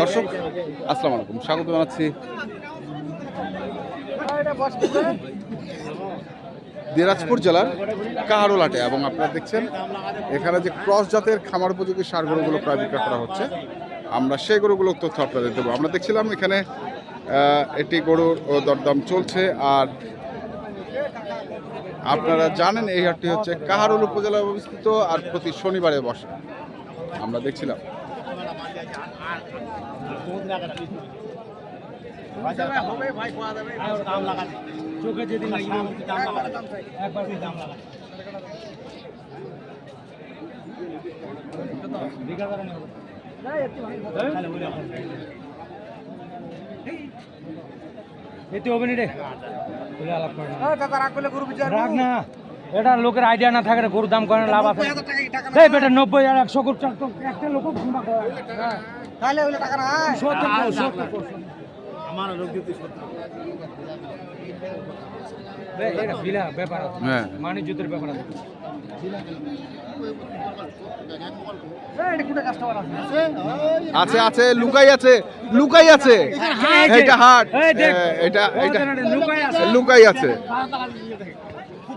দর্শক, আসসালামু আলাইকুম। স্বাগত জানাচ্ছি দিনাজপুর জেলার কাহারোলাটে এবং আপনারা দেখছেন, এখানে যে ক্রস জাতের খামার উপযোগী সার গরুগুলো প্রায় বিক্রয় করা হচ্ছে, আমরা সেই গরুগুলোর তথ্য আপনাদের দেবো। আমরা দেখছিলাম এখানে একটি গরুর দরদাম চলছে, আর আপনারা জানেন এই হাটটি হচ্ছে কাহারোল উপজেলায় অবস্থিত, আর প্রতি শনিবারে বসে। আমরা দেখছিলাম। চোখে যেদিন একবার দাম লাগা এতে হবে নি রে। রাখ না এটা লোকের আইডিয়া না থাকে রে, গরুর দাম করে লাভ আছে। এই বেটা নব্বই আর একশো তো একটা লোক তাহলে টাকা। এটা বিলা ব্যাপার আছে। হ্যাঁ। ব্যাপার আছে। আছে? আছে লুকাই আছে লুকাই আছে। এটা হাট। এটা এটা লুকাই আছে। লুকাই আছে।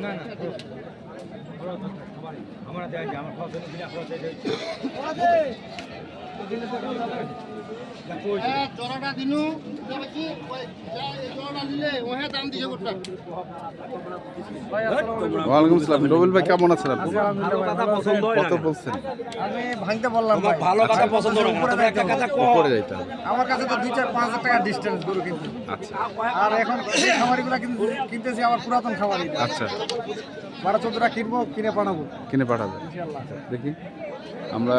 না না আমার দেয় আমার খরচ বিনা। জোড়াটা দিনু। ওয়ালাইকুম আসসালাম। রবিল ভাই কেমন আছেন আপনি? কত বলছেন? আমি ভাঙতে বললাম ভালো কথা পছন্দ না একটা কথা উপরে যাইতে হবে। আমার কাছে তো দুই চার পাঁচ হাজার টাকা ডিস্টেন্স গরু কিন্তু। আচ্ছা। আর এখন খামারিগুলো কিন্তু কিনতেছি আমার পুরাতন খামারি। আচ্ছা। বারো চোদ্দটা কিনবো কিনে পাঠাবো। কিনে পাঠাবে। দেখি। আমরা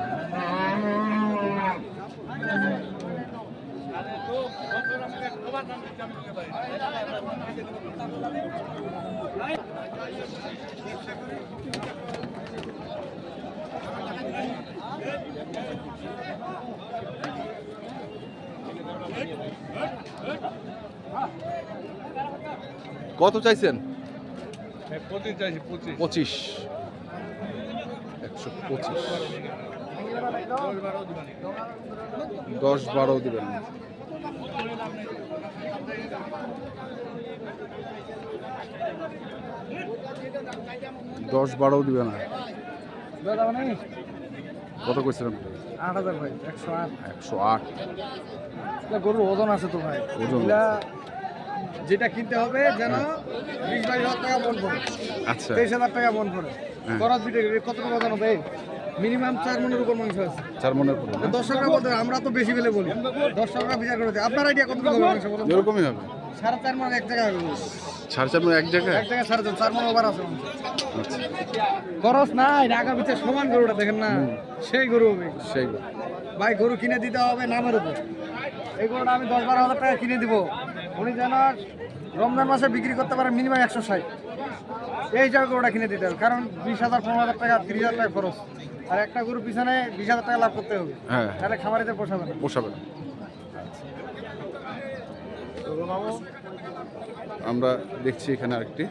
কত চাইছেন? পঁচিশ একশো পঁচিশ। দশ বারো দিবেন। দশ বারো দিবে না। কত কইছিলাম আট হাজার ভাই একশো আট। একশো আট। গরুর ওজন আছে তো ভাই। ওজন যেটা কিনতে হবে যেন বিশ বাইশ হাজার টাকা মন পড়ে আচ্ছা। তেইশ হাজার টাকা মন পড়ে হ্যাঁ। খরচ বিটে কত টাকা ওজন হবে? মিনিমাম চার মনের উপর মাংস আছে। চার মনের? দশ টাকা বলতে আমরা তো বেশি বেলে বলি। দশ টাকা বিচার করে। আপনার আইডিয়া কত টাকা মাংস এরকমই হবে। সাড়ে চার মন এক জায়গায় সাড়ে চার মন এক জায়গায়? এক জায়গায় সাড়ে চার মন ওভার আছে আচ্ছা। খরচ নাই ঢাকা পিছিয়ে সমান গরুটা দেখেন না সেই গরু হবে। সেই ভাই গরু কিনে দিতে হবে নামের উপর এই গরুটা আমি দশ বারো হাজার টাকা কিনে দিব। উনি যেন রমজান মাসে বিক্রি করতে পারে মিনিমাম একশো ষাট। এই হিসাবে গরুটা কিনে দিতে হবে কারণ বিশ হাজার পনেরো হাজার টাকা তিরিশ হাজার টাকা খরচ। আর একটা গরু পিছনে বিশ হাজার টাকা লাভ করতে হবে। হ্যাঁ। তাহলে খামারিদের পোষাবে না। পোষাবে না। আমরা দেখছি এখানে আরেকটি।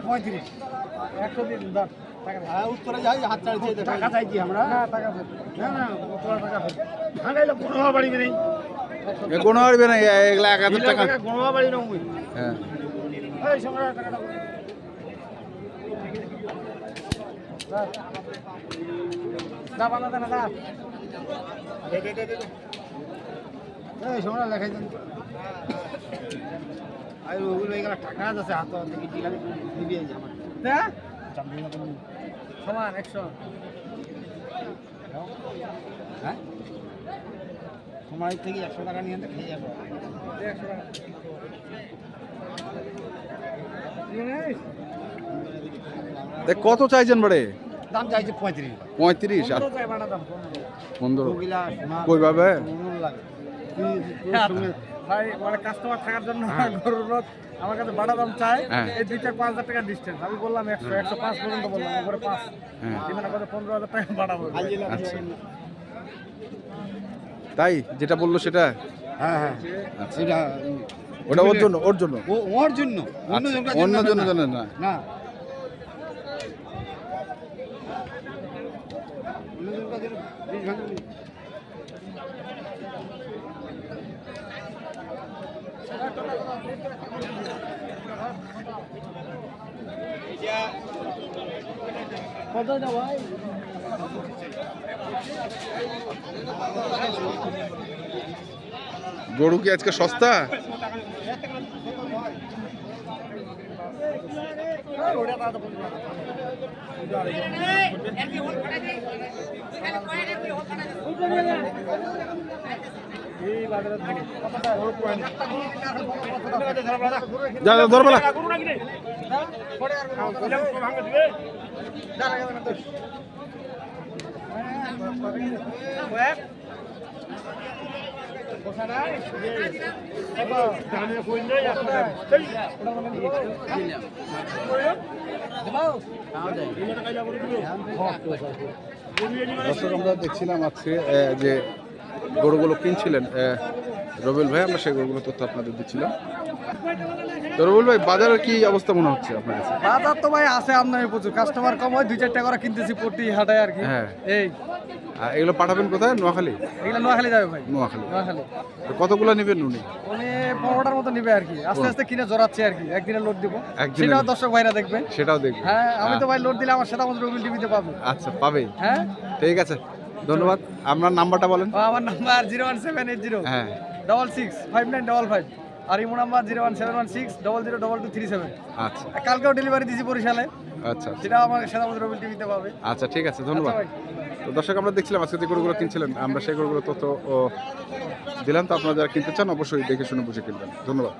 পঁয়ত্রিশ। একশো দিন দাম উত্তরে যাই হাত চাইছি টাকা চাইছি আমরা? না টাকা না না উত্তরে টাকা ফের ভাঙাইলে কোনো বাড়ি নেই। কোনো পারবে না এ- এগুলা হাজার টাকা। কোনো বাড়ি নেই। হ্যাঁ। এই সময় টাকাটা দা বানা দা না দা এই সময় লেখাই দেন। ওগুলো এগুলো টাকা আছে হাত থেকে টিকা দিবি এই আমার। হ্যাঁ সমান একশো। হ্যাঁ? সময় থেকে একশো টাকা নিয়ে খেয়ে যাব। একশো টাকা। কত চাইছেন বাড়ে? দাম চাইছে পঁয়ত্রিশ। পঁয়ত্রিশ আর দাম পনেরো। কই ভাই মানে কাস্টমার থাকার জন্য গরুর রথ আমার কাছে বাড়া দাম চাই হ্যাঁ। এই দুই চার পাঁচ হাজার টাকা ডিস্টেন্স আমি বললাম একশো একশো পাঁচ পর্যন্ত বললাম এবারে পাঁচ। হ্যাঁ। এখানে কত? পনেরো হাজার টাকা বাড়াবো আচ্ছা। তাই যেটা বলল সেটা? হ্যাঁ হ্যাঁ। আচ্ছা। সেটা ওটা ওর জন্য ওর জন্য? ও ওর জন্য। অন্য আচ্ছা, জন্য জন্য না। জন্য না না অন্য জনকার জন্য বিশ ভাঙা নেই। কত গরু কি আজকে সস্তা? দেখছিলাম আজকে যে গরুগুলো কিনছিলেন আহ, রবিউল ভাই আমরা সেই গরুগুলো তথ্য আপনাদের দিচ্ছিলাম। তো রবিউল ভাই বাজারের কি অবস্থা মনে হচ্ছে আপনার কাছে? বাজার তো ভাই আছে আমদানি প্রচুর। কাস্টমার কম হয় দুই চারটা করে কিনতেছি প্রতি হাটায় আর কি। হ্যাঁ। এই। আর এগুলো পাঠাবেন কোথায়? নোয়াখালী? এগুলো নোয়াখালী যাবে ভাই। নোয়াখালী। নোয়াখালী। তো কতগুলো নেবেন উনি? উনি পনেরোটার মতো নিবে আর কি। আস্তে আস্তে কিনে জড়াচ্ছে আর কি। একদিনে লোড দিব। সেটাও? দর্শক ভাইরা দেখবে। সেটাও দেখবেন হ্যাঁ আমি তো ভাই লোড দিলে আমার সেটা আমাদের রবিল টিভিতে পাবো। আচ্ছা পাবেই হ্যাঁ? ঠিক আছে। ধন্যবাদ। আপনার নাম্বারটা বলেন। আমার number zero one seven eight zero. হ্যাঁ। Double six five nine double five. আর imo number zero one seven one six double zero double two three seven. আচ্ছা। কালকেও ডেলিভারি দিয়েছি বরিশালে। আচ্ছা। সেটা আমার আমাদের রবিল টিভিতে পাবে। আচ্ছা ঠিক আছে ধন্যবাদ। আচ্ছা তো দর্শক আমরা দেখছিলাম আজকে যে গরুগুলো কিনছিলেন আমরা সেই গরুগুলো তথ্য দিলাম। তো আপনারা যারা কিনতে চান অবশ্যই দেখে শুনে বুঝে কিনবেন। ধন্যবাদ।